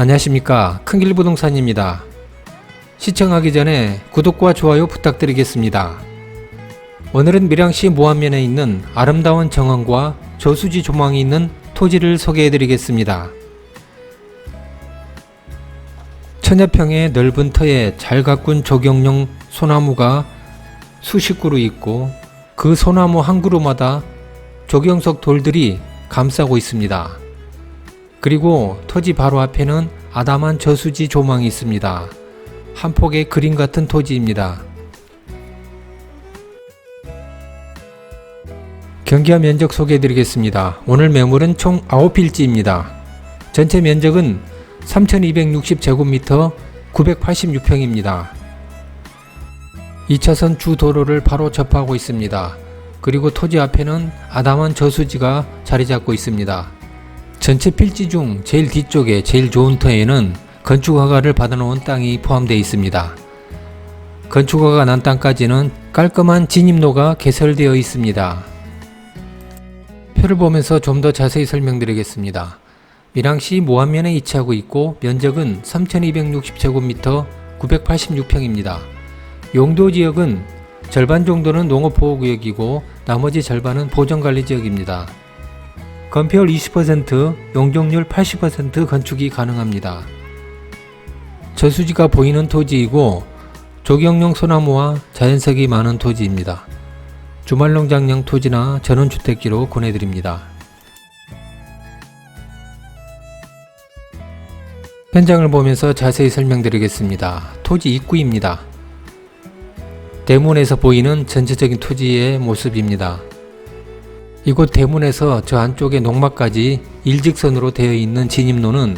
안녕하십니까 큰길부동산입니다. 시청하기 전에 구독과 좋아요 부탁드리겠습니다. 오늘은 밀양시 모안면에 있는 아름다운 정원과 저수지 조망이 있는 토지를 소개해드리겠습니다. 천여평의 넓은 터에 잘 가꾼 조경용 소나무가 수십 그루 있고 그 소나무 한 그루마다 조경석 돌들이 감싸고 있습니다. 그리고 토지 바로 앞에는 아담한 저수지 조망이 있습니다. 한 폭의 그림 같은 토지입니다. 경기와 면적 소개해 드리겠습니다. 오늘 매물은 총 9필지입니다. 전체 면적은 3260제곱미터 986평입니다. 2차선 주 도로를 바로 접하고 있습니다. 그리고 토지 앞에는 아담한 저수지가 자리 잡고 있습니다. 전체 필지 중 제일 뒤쪽에 제일 좋은 터에는 건축 허가를 받아놓은 땅이 포함되어 있습니다. 건축 허가 난 땅까지는 깔끔한 진입로가 개설되어 있습니다. 표를 보면서 좀 더 자세히 설명드리겠습니다. 밀양시 모안면에 위치하고 있고 면적은 3260제곱미터 986평입니다. 용도 지역은 절반 정도는 농업보호구역이고 나머지 절반은 보전관리지역입니다. 건폐율 20%, 용적률 80% 건축이 가능합니다. 저수지가 보이는 토지이고 조경용 소나무와 자연석이 많은 토지입니다. 주말농장용 토지나 전원주택지로 권해드립니다. 현장을 보면서 자세히 설명드리겠습니다. 토지 입구입니다. 대문에서 보이는 전체적인 토지의 모습입니다. 이곳 대문에서 저 안쪽의 농막까지 일직선으로 되어 있는 진입로는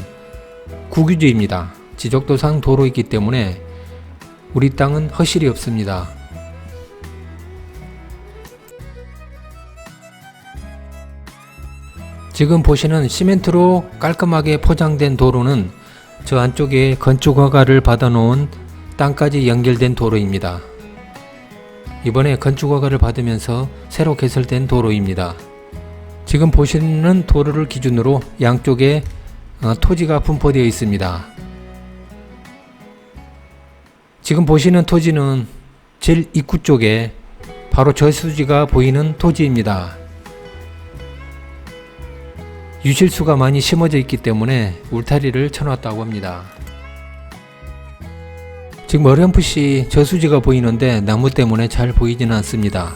국유지입니다. 지적도상 도로이기 때문에 우리 땅은 허실이 없습니다. 지금 보시는 시멘트로 깔끔하게 포장된 도로는 저 안쪽에 건축 허가를 받아놓은 땅까지 연결된 도로입니다. 이번에 건축 허가를 받으면서 새로 개설된 도로입니다. 지금 보시는 도로를 기준으로 양쪽에 어, 토지가 분포되어 있습니다. 지금 보시는 토지는 제일 입구 쪽에 바로 저수지가 보이는 토지입니다. 유실수가 많이 심어져 있기 때문에 울타리를 쳐놨다고 합니다. 지금 어렴풋이 저수지가 보이는데 나무 때문에 잘 보이지는 않습니다.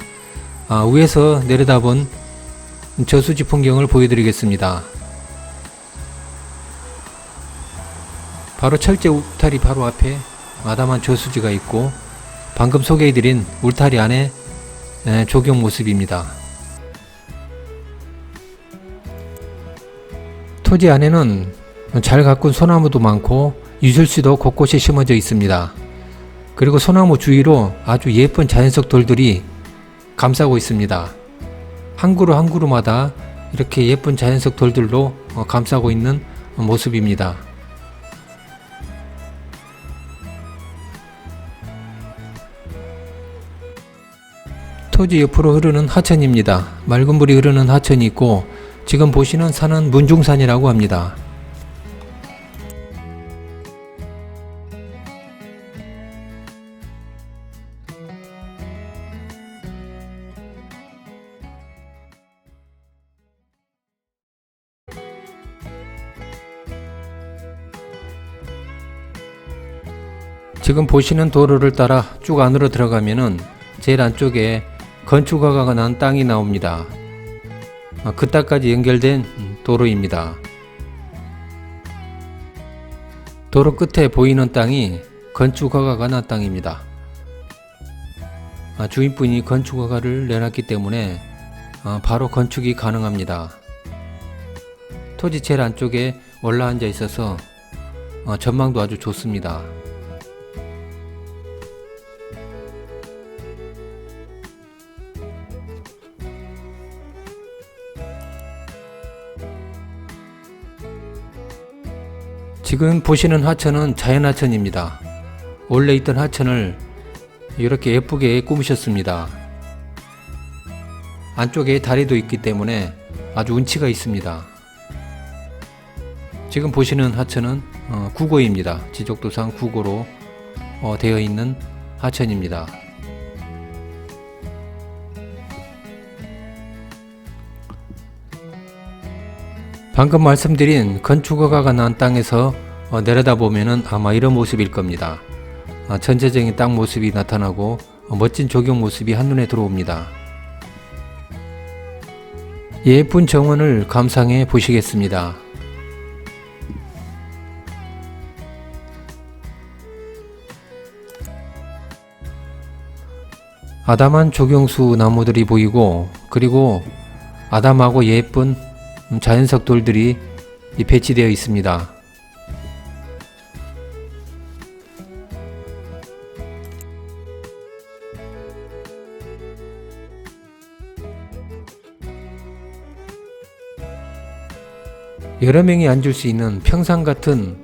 아, 위에서 내려다본 저수지 풍경을 보여드리겠습니다. 바로 철제 울타리 바로 앞에 아담한 저수지가 있고 방금 소개해드린 울타리 안에 에, 조경 모습입니다. 토지 안에는 잘 가꾼 소나무도 많고 유실수도 곳곳에 심어져 있습니다. 그리고 소나무 주위로 아주 예쁜 자연석 돌들이 감싸고 있습니다. 한 그루 한 그루마다 이렇게 예쁜 자연석 돌들로 어, 감싸고 있는 모습입니다. 토지 옆으로 흐르는 하천입니다. 맑은 물이 흐르는 하천이 있고 지금 보시는 산은 문중산이라고 합니다. 지금 보시는 도로를 따라 쭉 안으로 들어가면은 제일 안쪽에 건축허가가 난 땅이 나옵니다. 아, 그 땅까지 연결된 도로입니다. 도로 끝에 보이는 땅이 건축허가가 난 땅입니다. 아, 주인분이 건축허가를 내놨기 때문에 아, 바로 건축이 가능합니다. 토지 제일 안쪽에 올라앉아 있어서 어, 전망도 아주 좋습니다. 지금 보시는 하천은 자연하천입니다. 원래 있던 하천을 이렇게 예쁘게 꾸미셨습니다. 안쪽에 다리도 있기 때문에 아주 운치가 있습니다. 지금 보시는 하천은 어, 국어입니다. 지적도상 국어로 어, 되어 있는 하천입니다. 방금 말씀드린 건축허가가 난 땅에서 어, 내려다보면은 아마 이런 모습일 겁니다. 아, 전체적인 땅 모습이 나타나고 어, 멋진 조경 모습이 한눈에 들어옵니다. 예쁜 정원을 감상해 보시겠습니다. 아담한 조경수 나무들이 보이고 그리고 아담하고 예쁜 자연석 돌들이 이 배치되어 있습니다. 여러 명이 앉을 수 있는 평상 같은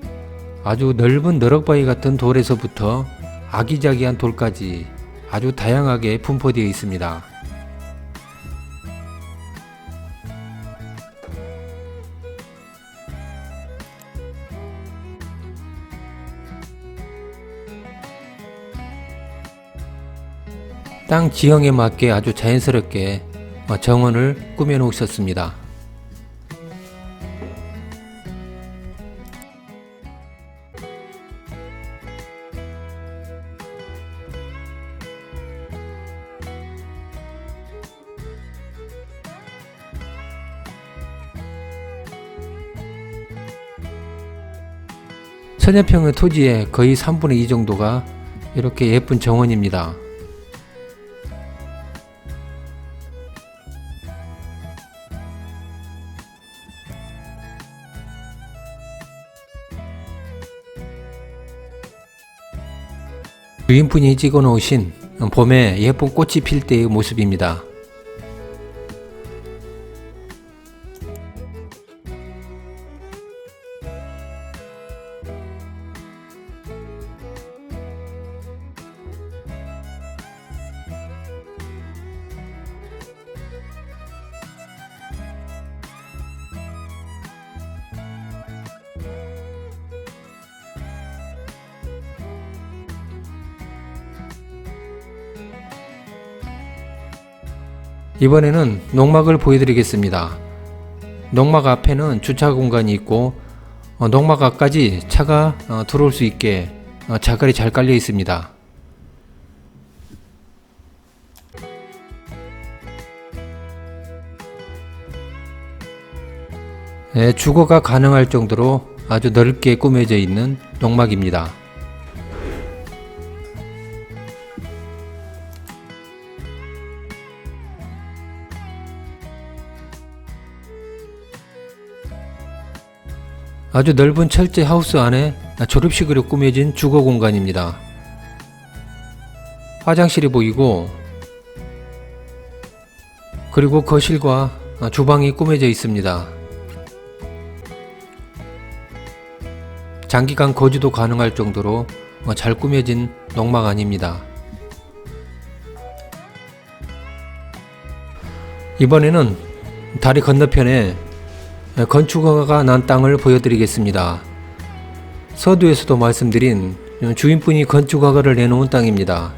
아주 넓은 너럭바위 같은 돌에서부터 아기자기한 돌까지 아주 다양하게 분포되어 있습니다. 땅 지형에 맞게 아주 자연스럽게 어, 정원을 꾸며 놓으셨습니다. 천여평의 토지의 거의 3분의 2 정도가 이렇게 예쁜 정원입니다. 주인분이 찍어 놓으신 봄에 예쁜 꽃이 필 때의 모습입니다. 이번에는 농막을 보여드리겠습니다. 농막 앞에는 주차 공간이 있고 어, 농막 앞까지 차가 어, 들어올 수 있게 어, 자갈이 잘 깔려 있습니다. 네, 주거가 가능할 정도로 아주 넓게 꾸며져 있는 농막입니다. 아주 넓은 철제 하우스 안에 졸업식으로 꾸며진 주거 공간입니다. 화장실이 보이고 그리고 거실과 주방이 꾸며져 있습니다. 장기간 거주도 가능할 정도로 잘 꾸며진 농막 아닙니다. 이번에는 다리 건너편에 건축허가가 난 땅을 보여드리겠습니다. 서두에서도 말씀드린 주인분이 건축허가를 내놓은 땅입니다.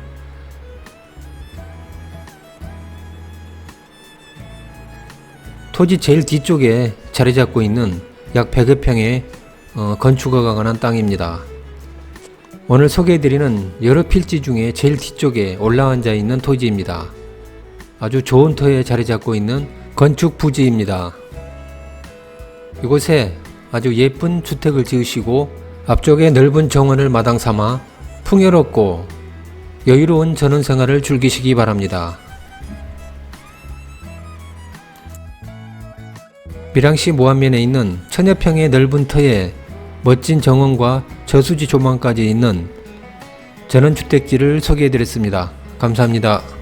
토지 제일 뒤쪽에 자리 잡고 있는 약 100여 평의 어, 건축허가가 난 땅입니다. 오늘 소개해드리는 여러 필지 중에 제일 뒤쪽에 올라앉아 있는 토지입니다. 아주 좋은 터에 자리 잡고 있는 건축 부지입니다. 이곳에 아주 예쁜 주택을 지으시고 앞쪽에 넓은 정원을 마당 삼아 풍요롭고 여유로운 전원 생활을 즐기시기 바랍니다. 밀양시 모안면에 있는 천여평의 넓은 터에 멋진 정원과 저수지 조망까지 있는 전원주택지를 소개해드렸습니다. 감사합니다.